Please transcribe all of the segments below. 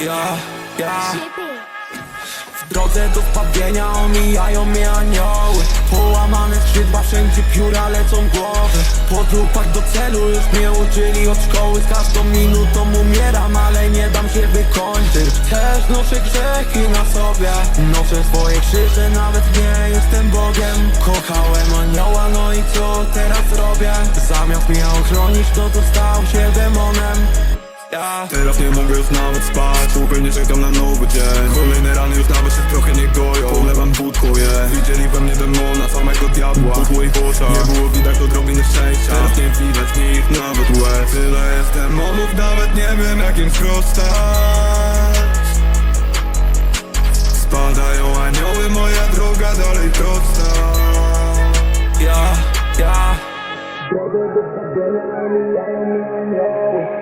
Ja, ja. W drodze do zbawienia omijają mnie anioły. Połamane skrzydła, wszędzie pióra lecą głowy. Po trupach do celu już mnie uczyli od szkoły. Z każdą minutą umieram, ale nie dam się wykończyć. Też noszę grzechy na sobie. Noszę swoje krzyże, nawet nie jestem Bogiem. Kochałem anioła, co teraz robię? Zamiast mnie ochronić, to to stał się demonem. Ja. Teraz nie mogę już nawet spać Upewnie czekam na nowy dzień. Kolejne rany już nawet się trochę nie goją. Polewam wódką je. Widzieli we mnie demona, samego diabła. W oczach. Nie było widać odrobiny szczęścia. Teraz nie widać mi ich nawet łez. Tyle jest demonów, nawet nie wiem jak im sprostać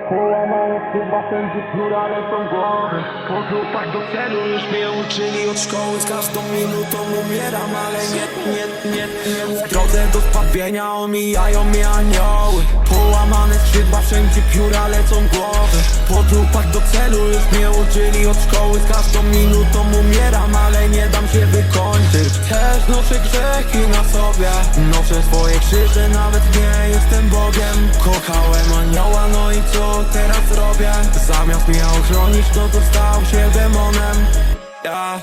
Połamane chyba wszędzie pióra lecą głowy Po grupach do celu już mnie uczyli od szkoły Z każdą minutą umieram, ale nie, nie, nie, nie W drodze do zbawienia omijają mnie anioły Połamane skrzydła, wszędzie pióra lecą głowy Po trupach do celu już mnie uczyli od szkoły Z każdą minutą umieram, Też noszę grzechy na sobie. Noszę swoje krzyże, nawet nie jestem Bogiem. Kochałem anioła, no i co teraz robię? Zamiast mnie ochronić, to to stał się demonem. Ja